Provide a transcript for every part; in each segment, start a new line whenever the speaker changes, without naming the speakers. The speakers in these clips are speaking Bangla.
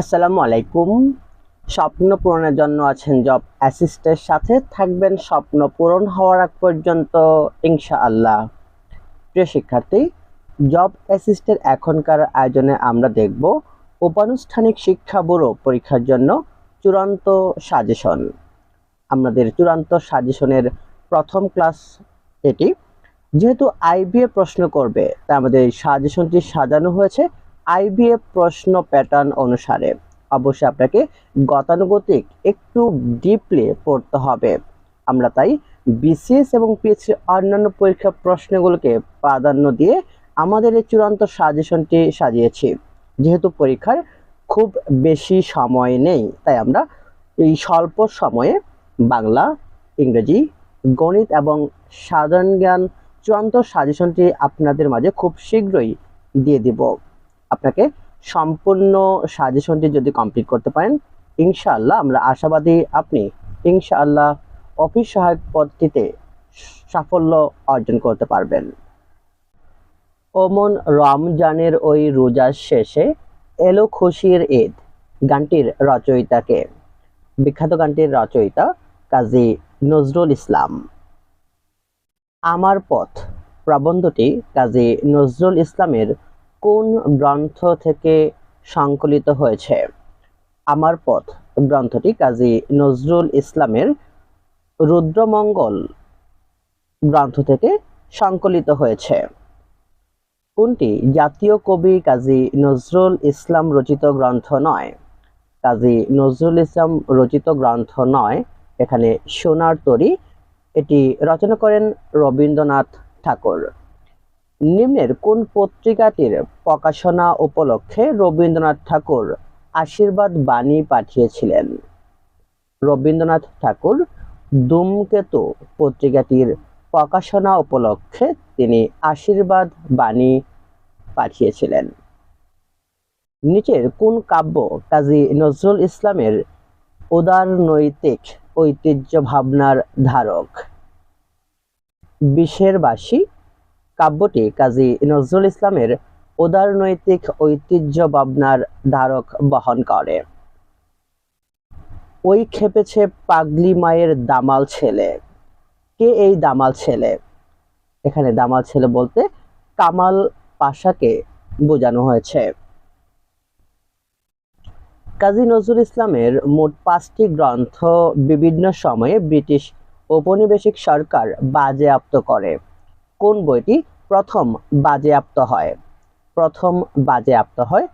আসসালামু আলাইকুম। স্বপ্ন পূরণের জন্য আছেন জব অ্যাসিস্টের সাথে। থাকবেন স্বপ্ন পূরণ হওয়ার আগ পর্যন্ত, ইনশাআল্লাহ। প্রিয় শিক্ষার্থী জব অ্যাসিস্টের এখনকার আয়োজনে আমরা দেখব উপানুষ্ঠানিক শিক্ষা ব্যুরো পরীক্ষার জন্য চূড়ান্ত সাজেশন আমাদের চূড়ান্ত সাজেশনের প্রথম ক্লাস এটি। যেহেতু আইবিএ প্রশ্ন করবে, তাই আমাদের সাজেশনটি সাজানো হয়েছে। আইবিএ প্রশ্ন প্যাটার্ন অনুসারে। অবশ্যই আপনাকে গতানুগতিক, একটু ডিপলি পড়তে হবে। আমরা তাই বিসিএস এবং পিএসসি অন্যান্য পরীক্ষার প্রশ্নগুলোকে প্রাধান্য দিয়ে আমাদের এই চূড়ান্ত সাজেশনটি সাজিয়েছি। যেহেতু পরীক্ষার খুব বেশি সময় নেই, তাই আমরা এই স্বল্প সময়ে বাংলা, ইংরেজি, গণিত এবং সাধারণ জ্ঞান চূড়ান্ত সাজেশনটি আপনাদের মাঝে খুব শীঘ্রই দিয়ে দিব। আপনাকে সম্পূর্ণ সাজেশনটি যদি কমপ্লিট করতে পারেন, ইনশাআল্লাহ আমরা আশাবাদী আপনি ইনশাআল্লাহ অফিস সহায়ক পদটিতে সাফল্য অর্জন করতে পারবেন। ওমন রমজানের ওই রোজার শেষে এলো খুশির ঈদ, গানটির রচয়িতাকে। বিখ্যাত গানটির রচয়িতা কাজী নজরুল ইসলাম। আমার পথ প্রবন্ধটি কাজী নজরুল ইসলামের কোন গ্রন্থ থেকে সংকলিত হয়েছে? আমার পথ গ্রন্থটি কাজী নজরুল ইসলামের রুদ্রমঙ্গল গ্রন্থ থেকে সংকলিত হয়েছে। কোনটি জাতীয় কবি কাজী নজরুল ইসলাম রচিত গ্রন্থ নয়? কাজী নজরুল ইসলাম রচিত গ্রন্থ নয়, এখানে সোনার তরী। এটি রচনা করেন রবীন্দ্রনাথ ঠাকুর। নিম্নের কোন পত্রিকাটির প্রকাশনা উপলক্ষে রবীন্দ্রনাথ ঠাকুর আশীর্বাদ বাণী পাঠিয়েছিলেন? রবীন্দ্রনাথ ঠাকুর ধূমকেতু পত্রিকাটির প্রকাশনা উপলক্ষে তিনি আশীর্বাদ বাণী পাঠিয়েছিলেন। নিচের কোন কাব্য কাজী নজরুল ইসলামের উদারনৈতিক ঐতিহ্য ভাবনার ধারক? বিশের বাসী কাব্যটি কাজী নজরুল ইসলামের উদারনৈতিক ঐতিহ্য ভাবনার ধারক বহন করে। ওই খেপেছে পাগলি মায়ের দামাল ছেলে। কে এই দামাল ছেলে? এখানে দামাল ছেলে বলতে কামাল পাশাকে বোঝানো হয়েছে। কাজী নজরুল ইসলামের মোট পাঁচটি গ্রন্থ বিভিন্ন সময়ে ব্রিটিশ ঔপনিবেশিক সরকার বাজেয়াপ্ত করে। কোন বইটি প্রথম বাজেয়াপ্ত হয়? প্রথম বাজেয়াপ্ত হয়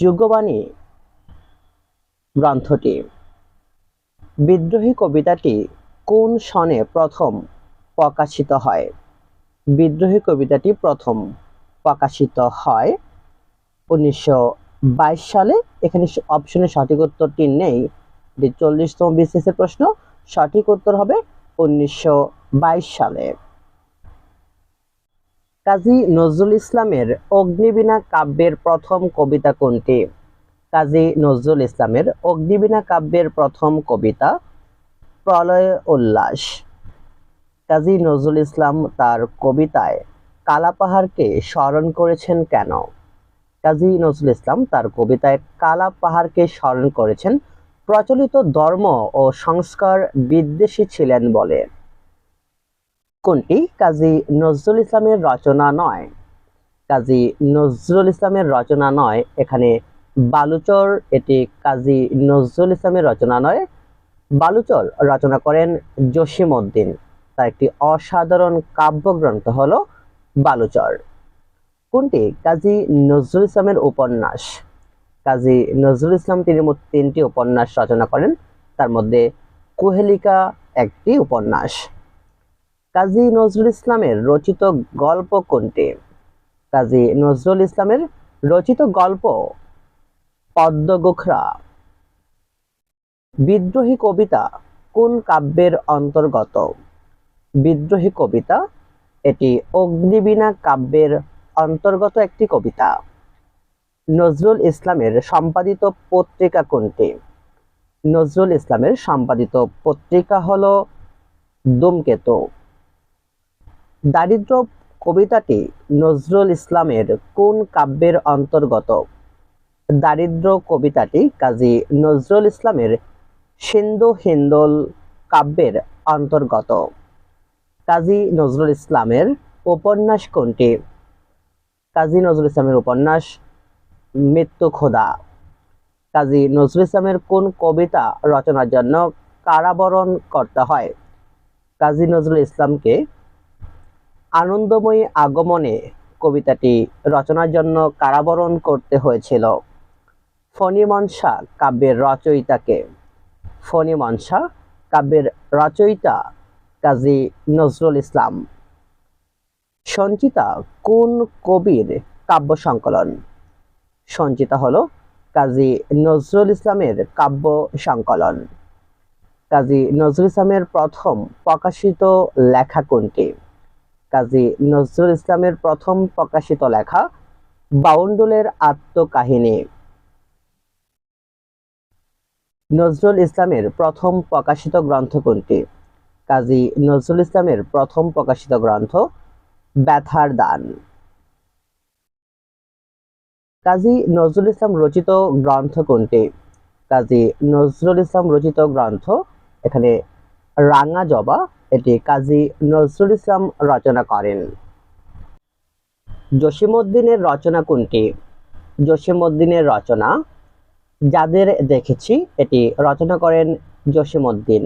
যুগবাণী গ্রন্থটি। বিদ্রোহী কবিতাটি কোন সনে প্রথম প্রকাশিত হয়? বিদ্রোহী কবিতাটি প্রথম প্রকাশিত হয় উনিশশো বাইশ সালে। এখানে অপশনের সঠিক উত্তরটি নেই। এটি চল্লিশতম বিসিএসের প্রশ্ন। সঠিক উত্তর হবে উনিশশো বাইশ সালে। কাজী নজরুল ইসলামের অগ্নিবীণা কাব্যের প্রথম কবিতা কোনটি? কাজী নজরুল ইসলামের অগ্নিবীণা কাব্যের প্রথম কবিতা প্রলয় উল্লাস। কাজী নজরুল ইসলাম তার কবিতায় কালাপাহাড়কে স্মরণ করেছেন কেন? কাজী নজরুল ইসলাম তার কবিতায় কালা পাহাড়কে স্মরণ করেছেন প্রচলিত ধর্ম ও সংস্কার বিদ্বেষী ছিলেন বলে। কোনটি কাজী নজরুল ইসলামের রচনা নয়। কাজী নজরুল ইসলামের রচনা নয়, এখানে বালুচর, এটি কাজী নজরুল ইসলামের রচনা নয়, বালুচর রচনা করেন জসিম উদ্দিন। তার একটি অসাধারণ কাব্যগ্রন্থ হল বালুচর। কোনটি? কাজী নজরুল ইসলামের উপন্যাস। কাজী নজরুল ইসলাম তিনি মোট তিনটি উপন্যাস রচনা করেন, তার মধ্যে কুহেলিকা একটি উপন্যাস। কাজী নজরুল ইসলামের রচিত গল্প কোনটি? কাজী নজরুল ইসলামের রচিত গল্প পদ্মগোখরা বিদ্রোহী কবিতা কোন কাব্যের অন্তর্গত? বিদ্রোহী কবিতা, এটি অগ্নিবীণা কাব্যের অন্তর্গত একটি কবিতা। নজরুল ইসলামের সম্পাদিত পত্রিকা কোনটি? নজরুল ইসলামের সম্পাদিত পত্রিকা হল ধূমকেতু দারিদ্র কবিতাটি নজরুল ইসলামের কোন কাব্যের অন্তর্গত? দারিদ্র কবিতাটি কাজী নজরুল ইসলামের সিন্ধু হিন্দোল কাব্যের অন্তর্গত। কাজী নজরুল ইসলামের উপন্যাস কোনটি? কাজী নজরুল ইসলামের উপন্যাস মৃত্যু খোদা। কাজী নজরুল ইসলামের কোন কবিতা রচনার জন্য কারাবরণ করতে হয়? কাজী নজরুল ইসলামকে আনন্দময়ী আগমনে কবিতাটি রচনার জন্য কারাবরণ করতে হয়েছিল। ফণিমনসা কাব্যের রচয়িতাকে। ফণিমনসা কাব্যের রচয়িতা কাজী নজরুল ইসলাম। সঞ্চিতা কোন কবির কাব্য সংকলন? সঞ্চিতা হলো কাজী নজরুল ইসলামের কাব্য সংকলন। কাজী নজরুল ইসলামের প্রথম প্রকাশিত লেখা কোনটি? কাজী নজরুল ইসলামের প্রথম প্রকাশিত লেখা, বাউন্ডুলের আত্মকাহিনী। নজরুল ইসলামের প্রথম প্রকাশিত গ্রন্থ কোনটি? কাজী নজরুল ইসলামের প্রথম প্রকাশিত গ্রন্থ, ব্যথার দান। কাজী নজরুল ইসলাম রচিত গ্রন্থ কোনটি? কাজী নজরুল ইসলাম রচিত গ্রন্থ এখানে রাঙা জবা এটি কাজী নজরুল ইসলাম রচনা করেন। জসিমউদ্দিনের রচনা কোনটি? জসিমউদ্দিনের রচনা, যাদের দেখেছি এটি রচনা করেন জসিমউদ্দিন।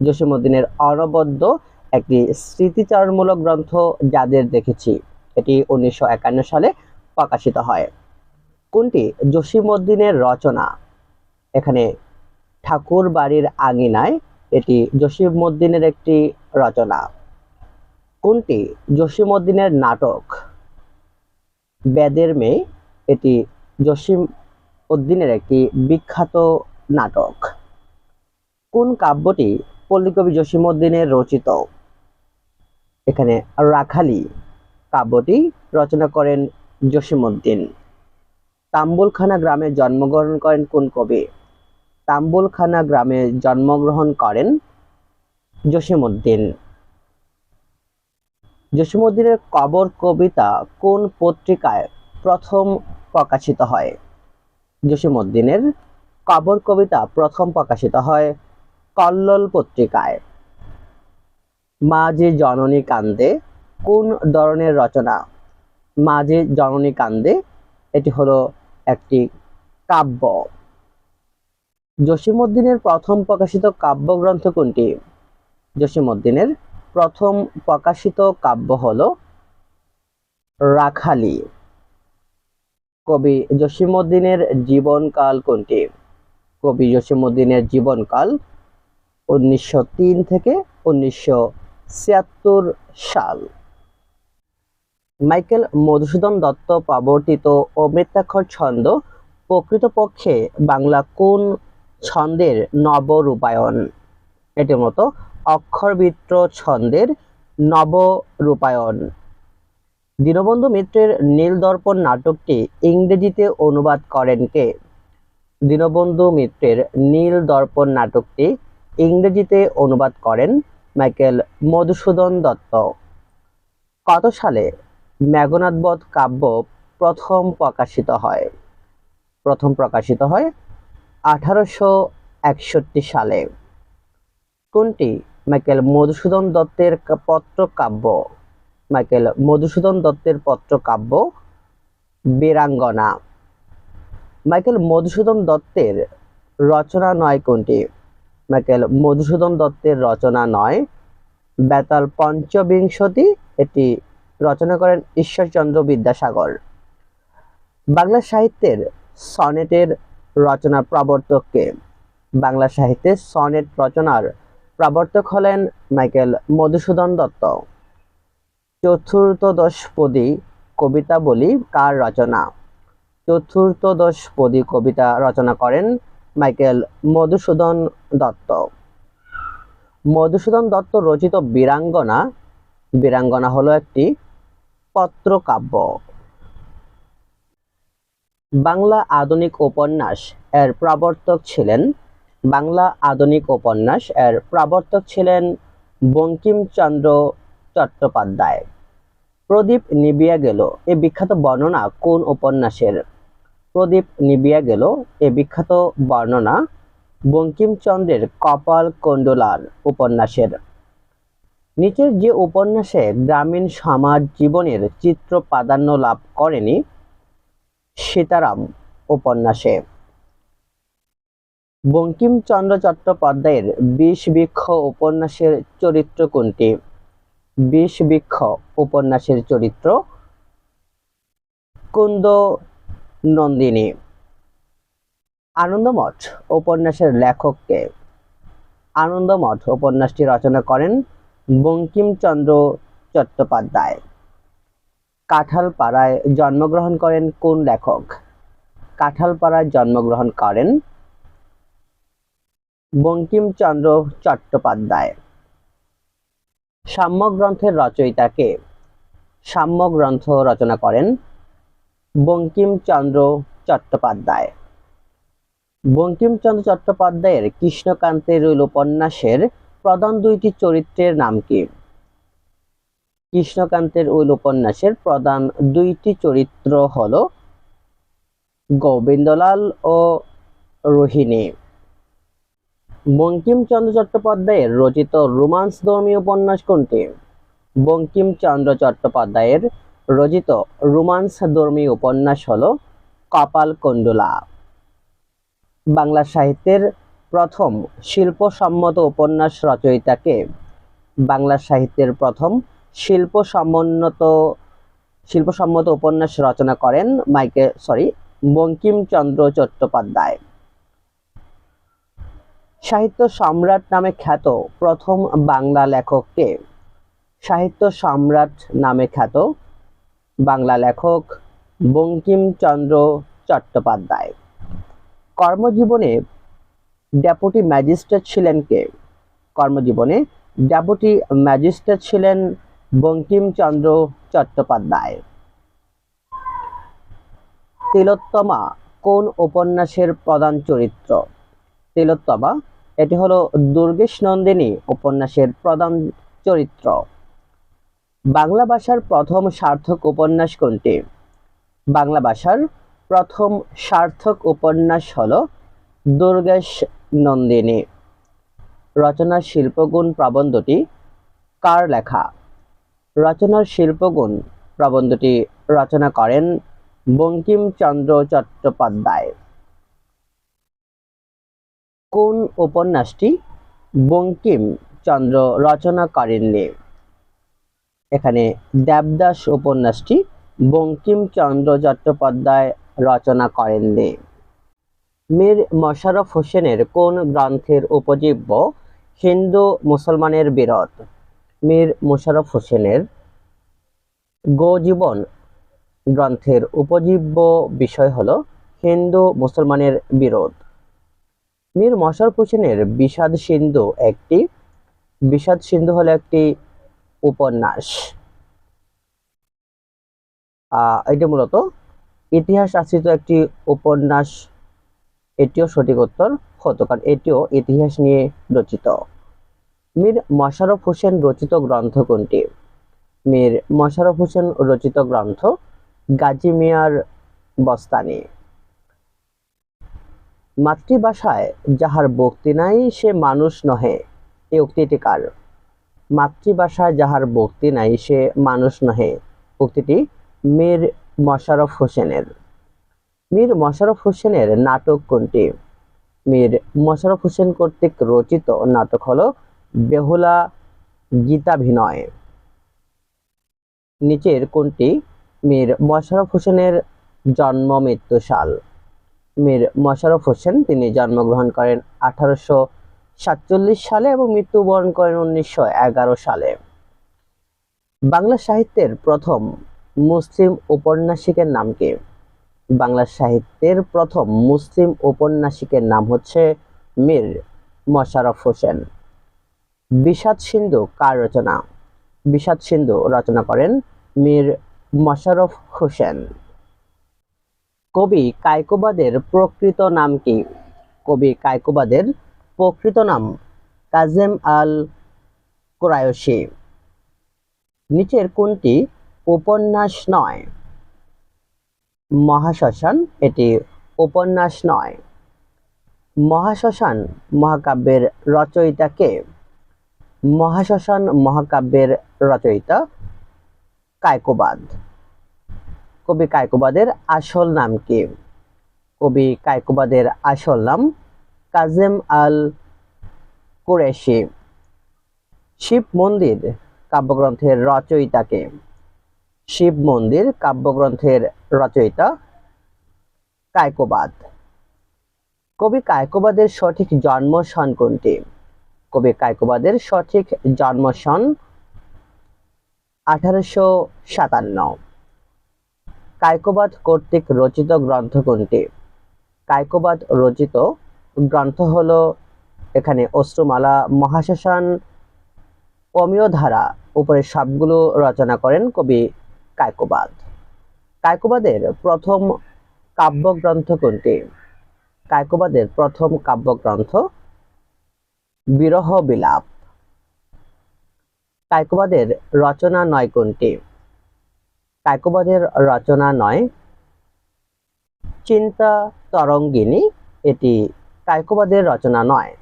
জসিমউদ্দিনের অনবদ্য একটি স্মৃতিচারণমূলক গ্রন্থ যাদের দেখেছি, এটি উনিশশো একান্ন সালে প্রকাশিত হয়। কোনটি? জসিমউদ্দিনের রচনা। এখানে ঠাকুর বাড়ির আঙিনায় এটি জসিমউদ্দিনের একটি রচনা। কোনটি? জসিমউদ্দিনের নাটক। বেদের মেয়ে, এটি জসিম উদ্দিনের একটি বিখ্যাত নাটক। কোন কাব্যটি পল্লীকবি জসিমউদ্দিনের রচিত? এখানে রাখালি কাব্যটি রচনা করেন জসিমউদ্দিন। তাম্বুলখানা গ্রামে জন্মগ্রহণ করেন কোন কবি? তাম্বুলখানা গ্রামে জন্মগ্রহণ করেন জসিমউদ্দিন। জসিমউদ্দিনের কবর কবিতা কোন পত্রিকায় প্রথম প্রকাশিত হয়? জসিমউদ্দিনের কবর কবিতা প্রথম প্রকাশিত হয় কল্লোল পত্রিকায়। মা যে জননী কান্দে কোন ধরনের রচনা? মা যে জননী কান্দে এটি হলো একটি কাব্য। জসিমউদ্দিনের প্রথম প্রকাশিত কাব্যগ্রন্থ কোনটি? জসিমউদ্দিনের প্রথম প্রকাশিত কাব্য হল রাখালি। কবি জসিমউদ্দিনের জীবনকাল কোনটি? কবি জসিমউদ্দিনের জীবনকাল উনিশশো তিন থেকে উনিশশো ছিয়াত্তর সাল। মাইকেল মধুসূদন দত্ত প্রবর্তিত ও মৃত্যাক্ষর ছন্দ প্রকৃতপক্ষে বাংলা কোন ছন্দের নবরূপায়ণ। এটির মতো অক্ষরবৃত্ত ছন্দের নবরূপায়ণ। দীনবন্ধু মিত্রের নীলদর্পণ নাটকটি ইংরেজিতে অনুবাদ করেন কে? দীনবন্ধু মিত্রের নীল দর্পণ নাটকটি ইংরেজিতে অনুবাদ করেন মাইকেল মধুসূদন দত্ত। কত সালে মেঘনাথবধ কাব্য প্রথম প্রকাশিত হয়? প্রথম প্রকাশিত হয় আঠারোশো একষট্টি সালে। কোনটি? মাইকেল মধুসূদন দত্তের পত্রকাব্য। মাইকেল মধুসূদন দত্তের পত্রকাব্য, বীরাঙ্গনা। মাইকেল মধুসূদন দত্তের রচনা নয় কোনটি? মাইকেল মধুসূদন দত্তের রচনা নয়। বেতাল পঞ্চবিংশতি এটি রচনা করেন ঈশ্বরচন্দ্র বিদ্যাসাগর। বাংলা সাহিত্যের সনেটের রচনা প্রবর্তককে। বাংলা সাহিত্যে সনেট রচনার প্রবর্তক হলেন মাইকেল মধুসূদন দত্ত। চতুর্থদশপদী কবিতা বলি কার রচনা? চতুর্থদশপদী কবিতা রচনা করেন মাইকেল মধুসূদন দত্ত। মধুসূদন দত্ত রচিত বীরাঙ্গনা বীরাঙ্গনা হলো একটি পত্রকাব্য। বাংলা আধুনিক উপন্যাস এর প্রবর্তক ছিলেন বাংলা আধুনিক উপন্যাস এর প্রবর্তক ছিলেন বঙ্কিমচন্দ্র চট্টোপাধ্যায়। প্রদীপ নিবিয়া গেল, এ বিখ্যাত বর্ণনা কোন উপন্যাসের? প্রদীপ নিবিয়া গেল, এ বিখ্যাত বর্ণনা বঙ্কিমচন্দ্রের কপাল কন্ডলার উপন্যাসের। নিচের যে উপন্যাসে গ্রামীণ সমাজ জীবনের চিত্র প্রাধান্য লাভ করেনি সীতারাম উপন্যাসে। বঙ্কিমচন্দ্র চট্টোপাধ্যায়ের বিষ বৃক্ষ উপন্যাসের চরিত্র কোনটি? বিষ বৃক্ষ উপন্যাসের চরিত্র কুন্দ নন্দিনী আনন্দমঠ উপন্যাসের লেখককে আনন্দমঠ উপন্যাসটি রচনা করেন বঙ্কিমচন্দ্র চট্টোপাধ্যায়। কাঁঠালপাড়ায় জন্মগ্রহণ করেন কোন লেখক? কাঁঠালপাড়ায় জন্মগ্রহণ করেন বঙ্কিমচন্দ্র চট্টোপাধ্যায়। সাম্য গ্রন্থের রচয়িতাকে সাম্য গ্রন্থ রচনা করেন বঙ্কিমচন্দ্র চট্টোপাধ্যায়। বঙ্কিমচন্দ্র চট্টোপাধ্যায়ের কৃষ্ণকান্তের রইল উপন্যাসের প্রধান দুইটি চরিত্রের নাম কি? কৃষ্ণকান্তের ওই উপন্যাসের প্রধান দুইটি চরিত্র হল গোবিন্দলাল ও রোহিণী। বঙ্কিমচন্দ্র চট্টোপাধ্যায়ের রচিত রোমান্স ধর্মীয় উপন্যাস কোনটি? বঙ্কিমচন্দ্র চট্টোপাধ্যায়ের রচিত রোমান্স ধর্মীয় উপন্যাস হল কপাল কন্ডলা বাংলা সাহিত্যের প্রথম শিল্পসম্মত উপন্যাস রচয়িতাকে বাংলা সাহিত্যের প্রথম শিল্প সমন্বত শিল্পসম্মত উপন্যাস রচনা করেন মাইকে সরি বঙ্কিমচন্দ্র চট্টোপাধ্যায়। সাহিত্য সম্রাট নামে খ্যাত প্রথম বাংলা লেখককে সাহিত্য সম্রাট নামে খ্যাত বাংলা লেখক বঙ্কিমচন্দ্র চট্টোপাধ্যায়। কর্মজীবনে ডেপুটি ম্যাজিস্ট্রেট ছিলেন কে? কর্মজীবনে ডেপুটি ম্যাজিস্ট্রেট ছিলেন বঙ্কিমচন্দ্র চট্টোপাধ্যায়। তিলোত্তমা কোন উপন্যাসের প্রধান চরিত্র? তিলোত্তমা, এটি হলো দুর্গেশ নন্দিনী উপন্যাসের প্রধান চরিত্র। বাংলা ভাষার প্রথম সার্থক উপন্যাস কোনটি? বাংলা ভাষার প্রথম সার্থক উপন্যাস হল দুর্গেশ নন্দিনী। রচনার শিল্পগুণ প্রবন্ধটি কার লেখা? রচনার শিল্পগুণ প্রবন্ধটি রচনা করেন বঙ্কিমচন্দ্র চট্টোপাধ্যায়। কোন উপন্যাসটি বঙ্কিমচন্দ্র রচনা করেননি? এখানে দেবদাস উপন্যাসটি বঙ্কিমচন্দ্র চট্টোপাধ্যায় রচনা করেননি। মীর মশারফ হোসেনের কোন গ্রন্থের উপজীব্য হিন্দু মুসলমানের বিরোধ? মীর মোশাররফ হোসেনের গোজীবন গ্রন্থের উপজীব্য বিষয় হল হিন্দু মুসলমানের বিরোধ। মীর মোশাররফ হোসেনের বিষাদ সিন্ধু একটি, বিষাদ সিন্ধু হলো একটি উপন্যাস। এটি মূলত ইতিহাস আশ্রিত একটি উপন্যাস, এটিও সঠিক উত্তর হতো, কারণ এটিও ইতিহাস নিয়ে রচিত। মীর মশারফ হোসেন রচিত গ্রন্থ কোনটি? মীর মশারফ হোসেন রচিত গ্রন্থ গাজী মিয়ার বস্তানি। মাতৃভাষায়, যাহার ভক্তি নাই, সে মানুষ নহে। এই উক্তিটি কার? মাতৃভাষায়, যাহার ভক্তি নাই, সে মানুষ নহে। উক্তিটি মীর মশারফ হোসেনের। মীর মশারফ হোসেনের নাটক কোনটি? মীর মশারফ হোসেন কর্তৃক রচিত নাটক হলো বেহুলা গীতাভিনয়। নিচের কোনটি? মীর মশারফ হোসেনের জন্ম মৃত্যু সাল। মীর মশারফ হোসেন, তিনি জন্মগ্রহণ করেন আঠারোশো সাতচল্লিশ সালে এবং মৃত্যুবরণ করেন উনিশশো এগারো সালে। বাংলা সাহিত্যের প্রথম মুসলিম ঔপন্যাসিকের নাম কি? বাংলা সাহিত্যের প্রথম মুসলিম ঔপন্যাসিকের নাম হচ্ছে মীর মশারফ হোসেন। বিষাদ সিন্ধু কার রচনা? বিষাদ সিন্ধু রচনা করেন মীর মশারফ হোসেন। কবি কায়কোবাদের প্রকৃত নাম কি? কবি কায়কোবাদের প্রকৃত নাম কাজেম আল কোরায়সি নিচের কোনটি উপন্যাস নয়? মহাশ্মশান, এটি উপন্যাস নয়। মহাশ্মশান মহাকাব্যের রচয়িতা কে? মহাশ্মশান মহাকাব্যের রচয়িতা কায়কোবাদ। কবি কায়কোবাদের আসল নাম কি? কবি কায়কোবাদের আসল নাম কাজেম আল কুরেশি। শিব মন্দির কাব্যগ্রন্থের রচয়িতাকে শিব মন্দির কাব্যগ্রন্থের রচয়িতা কায়কোবাদ। কবি কায়কোবাদের সঠিক জন্ম সন কোনটি? কবি কায়কোবাদের সঠিক জন্ম সন আঠারোশো সাতান্ন। কায়কোবাদ কর্তৃক রচিত গ্রন্থ কোনটি? কায়কোবাদ রচিত গ্রন্থ হল এখানে অশ্রুমালা, মহাশ্মশান অমীয় ধারা উপরে সবগুলো রচনা করেন কবি কায়কোবাদ। কায়কোবাদের প্রথম কাব্যগ্রন্থ কোনটি? কায়কোবাদের প্রথম কাব্যগ্রন্থ বিরহ বিলাপ। কায়কোবাদের রচনা নয় কোনটি? কায়কোবাদের রচনা নয়, চিন্তা তরঙ্গিনী, এটি কায়কোবাদের রচনা নয়।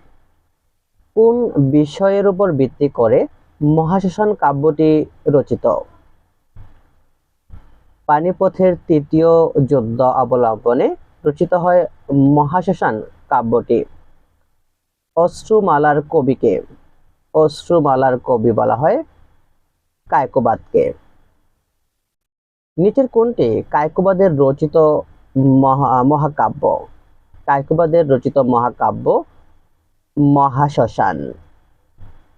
কোন বিষয়ের উপর ভিত্তি করে মহাশ্মশান কাব্যটি রচিত? পানিপথের তৃতীয় যুদ্ধ অবলম্বনে রচিত হয় মহাশ্মশান কাব্যটি। অশ্রুমালার কবিকে, অশ্রুমালার কবি বলা হয় কায়কোবাদকে। নিচের কোনটি কায়কোবাদের রচিত মহা, মহাকাব্য। কায়কোবাদের রচিত মহাকাব্য মহাশ্মশান।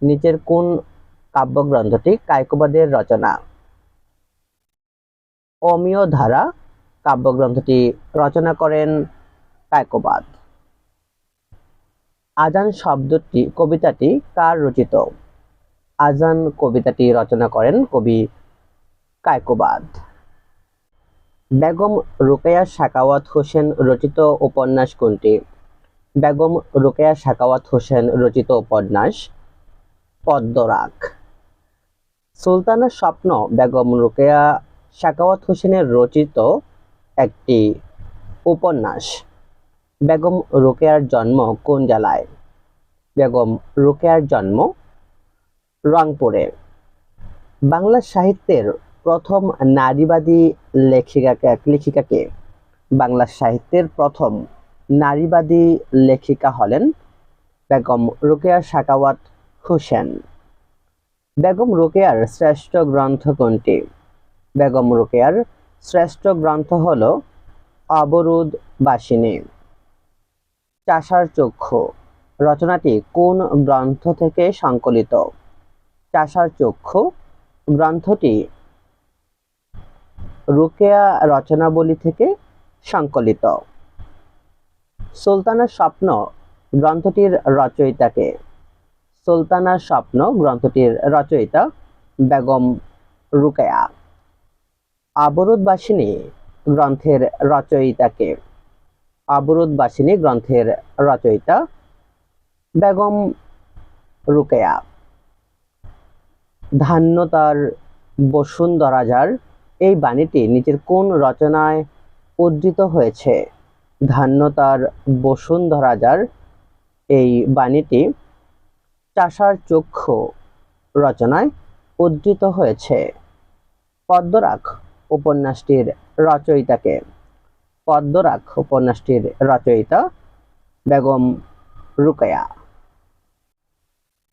নিচের কোন কাব্যগ্রন্থটি কায়কোবাদের রচনা। অমীয় ধারা কাব্যগ্রন্থটি রচনা করেন কায়কোবাদ। আজান শব্দটি, কবিতাটি কার রচিত? আজান কবিতাটি রচনা করেন কবি কায়কোবাদ। বেগম রোকেয়া সাকাওয়াত হোসেন রচিত উপন্যাস কোনটি? বেগম রোকেয়া সাকাওয়াত হোসেন রচিত উপন্যাস পদ্মরাগ। সুলতানের স্বপ্ন বেগম রোকেয়া সাকাওয়াত হোসেনের রচিত একটি উপন্যাস। বেগম রোকেয়ার জন্ম কোন জেলায়? বেগম রোকেয়ার জন্ম রংপুরে। বাংলা সাহিত্যের প্রথম নারীবাদী লেখিকাকে লেখিকাকে। বাংলা সাহিত্যের প্রথম নারীবাদী লেখিকা হলেন বেগম রোকেয়া সাকাওয়াত হোসেন। বেগম রোকেয়ার শ্রেষ্ঠ গ্রন্থ কোনটি? বেগম রোকেয়ার শ্রেষ্ঠ গ্রন্থ হল অবরোধ বাসিনী, চাষার চক্ষু। রচনাটি কোন গ্রন্থ থেকে সংকলিত? চাষার চক্ষু। গ্রন্থটি রুকেয়া রচনাবলী থেকে সংকলিত। সুলতানার স্বপ্ন গ্রন্থটির রচয়িতাকে। সুলতানার স্বপ্ন গ্রন্থটির রচয়িতা বেগম রুকেয়া। অবরোধবাসিনী গ্রন্থের রচয়িতাকে। অবরোধবাসিনী গ্রন্থের রচয়িতা বেগম রুকেয়া। ধান্যতার বসুন্ধরাজার এই বাণীটি নিজের কোন রচনায় উদ্ধৃত হয়েছে? ধান্যতার বসুন্ধরাজার এই বাণীটি চাষার চক্ষু রচনায় উদ্ধৃত হয়েছে। পদ্মরাখ উপন্যাসটির রচয়িতাকে। পদ্মরাখ উপন্যাসটির রচয়িতা বেগম রুকায়া।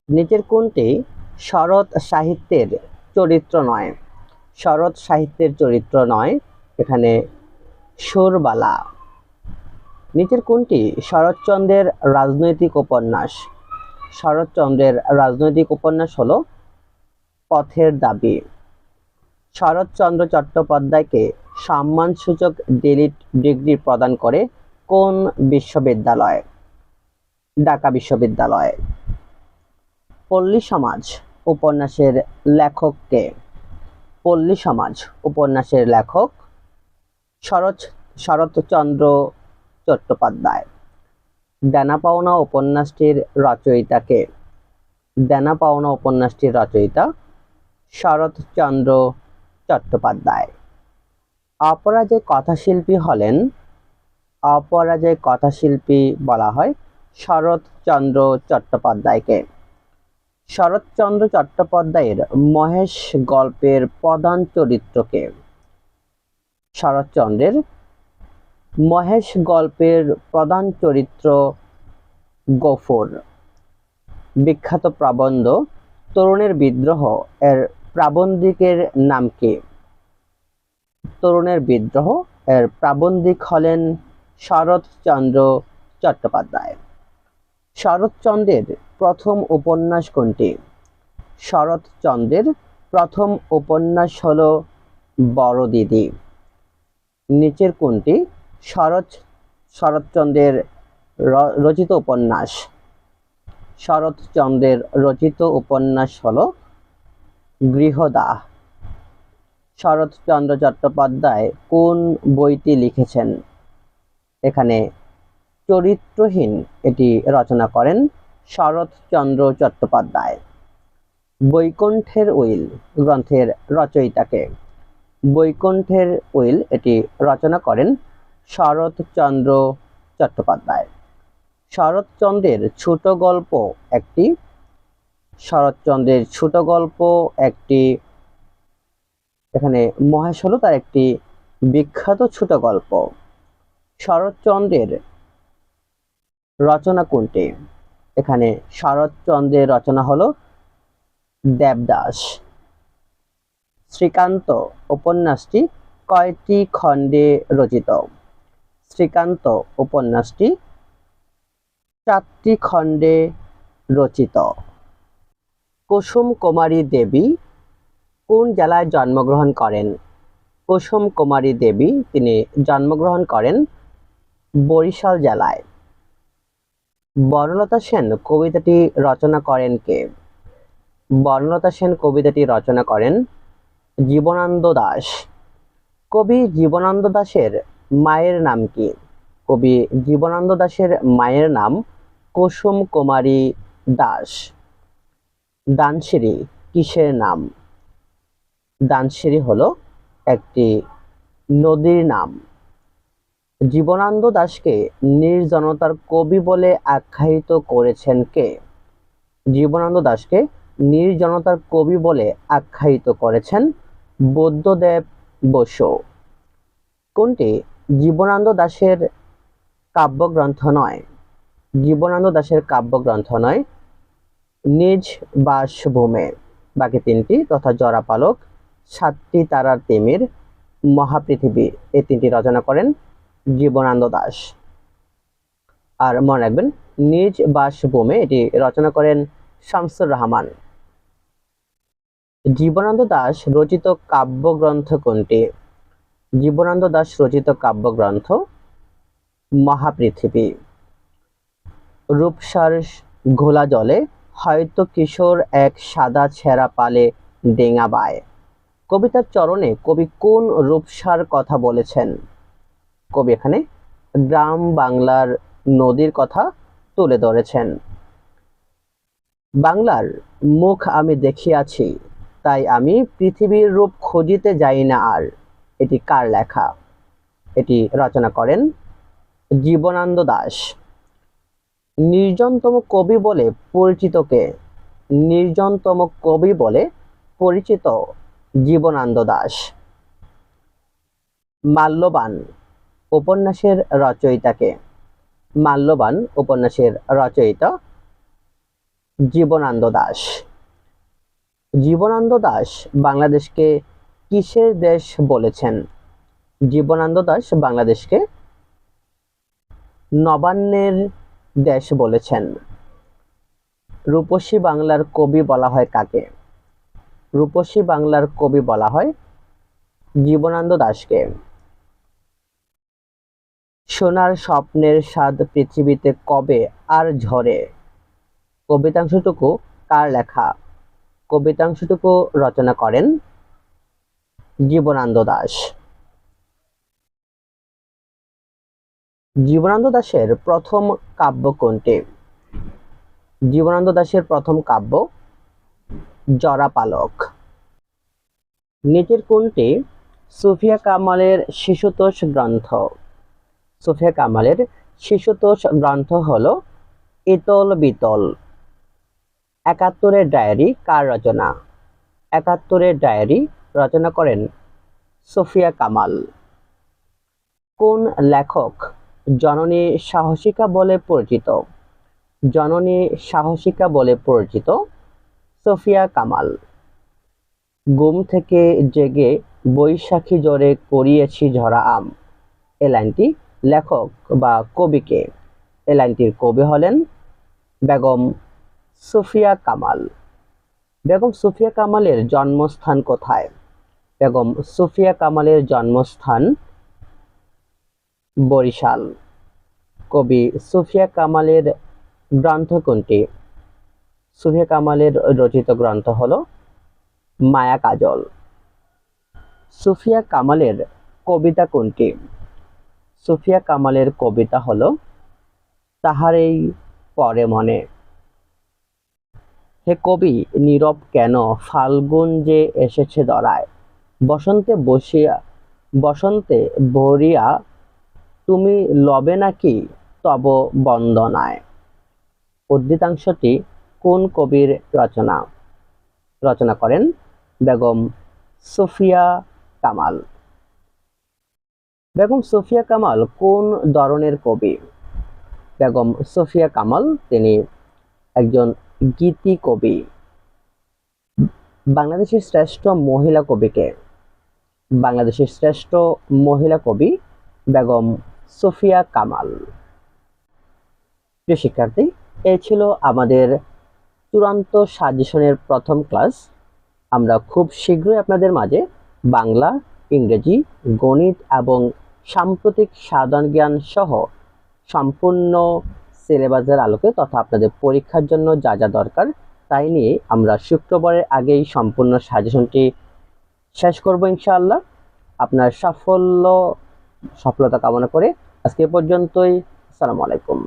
নিচের কোনটি? শরৎ সাহিত্যের চরিত্র নয়। শরৎ সাহিত্যের চরিত্র নয়, এখানে সুরবালা। নিচের কোনটি? শরৎচন্দ্রের রাজনৈতিক উপন্যাস। শরৎচন্দ্রের রাজনৈতিক উপন্যাস হলো পথের দাবি। শরৎচন্দ্র চট্টোপাধ্যায়কে সম্মানসূচক ডিলিট ডিগ্রি প্রদান করে কোন বিশ্ববিদ্যালয়? ঢাকা বিশ্ববিদ্যালয়। পল্লী সমাজ উপন্যাসের লেখককে। পল্লী সমাজ উপন্যাসের লেখক শরৎ, শরৎচন্দ্র চট্টোপাধ্যায়। দেনা পাওনা উপন্যাসটির রচয়িতাকে। দেনা পাওনা উপন্যাসটির রচয়িতা শরৎচন্দ্র চট্টোপাধ্যায়। অপরাজয় কথাশিল্পী হলেন, অপরাজয় কথাশিল্পী বলা হয় শরৎচন্দ্র চট্টোপাধ্যায়কে। শরৎচন্দ্র চট্টোপাধ্যায়ের মহেশ গল্পের প্রধান চরিত্রকে। শরৎচন্দ্রের মহেশ গল্পের প্রধান চরিত্র গফুর। বিখ্যাত প্রবন্ধ, তরুণের বিদ্রোহ, এর প্রাবন্ধিকের নাম কি? তরুণের বিদ্রোহ, এর প্রাবন্ধিক হলেন শরৎচন্দ্র চট্টোপাধ্যায়। শরৎচন্দ্রের প্রথম উপন্যাস কোনটি? শরৎচন্দ্রের প্রথম উপন্যাস হল বড় দিদি নিচের কোনটি? শরৎ শরৎচন্দ্রের রচিত উপন্যাস। শরৎচন্দ্রের রচিত উপন্যাস হল গৃহদাহ শরৎচন্দ্র চট্টোপাধ্যায় কোন বইটি লিখেছেন? এখানে চরিত্রহীন এটি রচনা করেন শরৎচন্দ্র চট্টোপাধ্যায়। বৈকুণ্ঠের উইল গ্রন্থের রচয়িতাকে। বৈকুণ্ঠের উইল এটি রচনা করেন শরৎচন্দ্র চট্টোপাধ্যায়। শরৎচন্দ্রের ছোট গল্প একটি, শরৎচন্দ্রের ছোট গল্প একটি, এখানে মহেশ হলো তার একটি বিখ্যাত ছোট গল্প। শরৎচন্দ্রের রচনা কোনটি? এখানে শরৎচন্দ্রের রচনা হলো দেবদাস। শ্রীকান্ত উপন্যাসটি কয়টি খণ্ডে রচিত? শ্রীকান্ত উপন্যাসটি চারটি খণ্ডে রচিত। কুসুম কুমারী দেবী কোন জেলায় জন্মগ্রহণ করেন? কুসুম কুমারী দেবী তিনি জন্মগ্রহণ করেন বরিশাল জেলায়। বনলতা সেন কবিতাটি রচনা করেন কে? বনলতা সেন কবিতাটি রচনা করেন জীবনানন্দ দাস। কবি জীবনানন্দ দাশের মায়ের নাম কি? কবি জীবনানন্দ দাশের মায়ের নাম কুসুম কুমারী দাস। দানসিরি কিসের নাম? দানসিরি হলো একটি নদীর নাম। জীবনানন্দ দাশকে নির্জনতার কবি বলে আখ্যায়িত করেছেন কে? জীবনানন্দ দাশকে নির্জনতার কবি বলে আখ্যায়িত করেছেন বৌদ্ধদেব বসু। কোনটি? জীবনানন্দ দাশের কাব্যগ্রন্থ নয়। জীবনানন্দ দাশের কাব্যগ্রন্থ নয়। নিজ বাসভূমে। বাকি তিনটি তথা জরাপালক, সাতটি তারার তিমির, মহাপৃথিবী এই তিনটি রচনা করেন জীবনানন্দ দাস। আর মনে রাখবেন, নিজ বাসভূমে এটি রচনা করেন শামসুর রহমান। জীবনানন্দ দাস রচিত কাব্যগ্রন্থ কোনটি? জীবনানন্দ দাস রচিত কাব্যগ্রন্থ মহাপৃথিবী। রূপসার ঘোলা জলে হয়তো কিশোর এক সাদা ছেঁড়া পালে ডেঙা বায়। কবিতার চরণে কবি কোন রূপসার কথা বলেছেন? কবি এখানে গ্রাম বাংলার নদীর কথা তুলে ধরেছেন। বাংলার মুখ আমি দেখিয়াছি, তাই আমি পৃথিবীর রূপ খুঁজিতে যাই না আর। এটি কার লেখা? এটি রচনা করেন জীবনানন্দ দাস। নির্জনতম কবি বলে পরিচিতকে নির্জনতম কবি বলে পরিচিত জীবনানন্দ দাস। মাল্যবান উপন্যাসের রচয়িতাকে। মাল্যবান উপন্যাসের রচয়িতা জীবনানন্দ দাস। জীবনানন্দ দাস বাংলাদেশকে কিসের দেশ বলেছেন? জীবনানন্দ দাস বাংলাদেশকে নবান্নের দেশ বলেছেন। রূপসী বাংলার কবি বলা হয় কাকে? রূপসী বাংলার কবি বলা হয় জীবনানন্দ দাশকে সোনার স্বপ্নের স্বাদ পৃথিবীতে কবে আর ঝরে? কবিতাংশটুকু কার লেখা? কবিতাংশটুকু রচনা করেন জীবনানন্দ দাশ জীবনানন্দ দাশের প্রথম কাব্য কোনটি? জীবনানন্দ দাশের প্রথম কাব্য, জরাপালক। নিচের কোনটি? সুফিয়া কামালের শিশুতোষ গ্রন্থ। সুফিয়া কামালের শিশুতোষ গ্রন্থ হল ইতল বিতল। একাত্তরের ডায়েরি কার রচনা? একাত্তরের ডায়েরি রচনা করেন সুফিয়া কামাল। কোন লেখক জননী সাহসিকা বলে পরিচিত? জননী সাহসিকা বলে পরিচিত সোফিয়া কামাল। গুম থেকে জেগে বৈশাখী জ্বরে করিয়েছি ঝরা আম। এ লাইনটি লেখক বা কবিকে এ লাইনটির কবি হলেন বেগম সুফিয়া কামাল। বেগম সুফিয়া কামালের জন্মস্থান কোথায়? বেগম সুফিয়া কামালের জন্মস্থান বরিশাল। কবি সুফিয়া কামালের গ্রন্থ কোনটি? সুফিয়া কামালের রচিত গ্রন্থ হলো মায়া কাজল। সুফিয়া কামালের কবিতা কোনটি? সুফিয়া কামালের কবিতা হলো, তাহারেই পরে মনে। হে কবি, নীরব কেন? ফাল্গুন যে এসেছে দরায়, বসন্তে বসিয়া, বসন্তে ভরিয়া, তুমি লবে নাকি তব বন্দনায়? উদ্ধৃতাংশটি কোন কবির রচনা? রচনা করেন বেগম সুফিয়া কামাল। বেগম সুফিয়া কামাল কোন ধরনের কবি? বেগম সুফিয়া কামাল, তিনি একজন গীতি কবি। বাংলাদেশের শ্রেষ্ঠ মহিলা কবিকে। বাংলাদেশের শ্রেষ্ঠ মহিলা কবি বেগম সুফিয়া কামাল। প্রিয় শিক্ষার্থী এই ছিল আমাদের চূড়ান্ত সাজেশনের প্রথম ক্লাস। আমরা খুব শীঘ্রই আপনাদের মাঝে বাংলা, ইংরেজি, গণিত এবং সাম্প্রতিক সাধারণ জ্ঞান সহ সম্পূর্ণ সিলেবাসের আলোকে তথা আপনাদের পরীক্ষার জন্য যা যা দরকার, তাই নিয়ে আমরা শুক্রবারের আগেই সম্পূর্ণ সাজেশনটি শেষ করব ইনশাআল্লাহ। আপনার সাফল্য, সফলতা কামনা করে আজকে পর্যন্তই। আসসালামু আলাইকুম।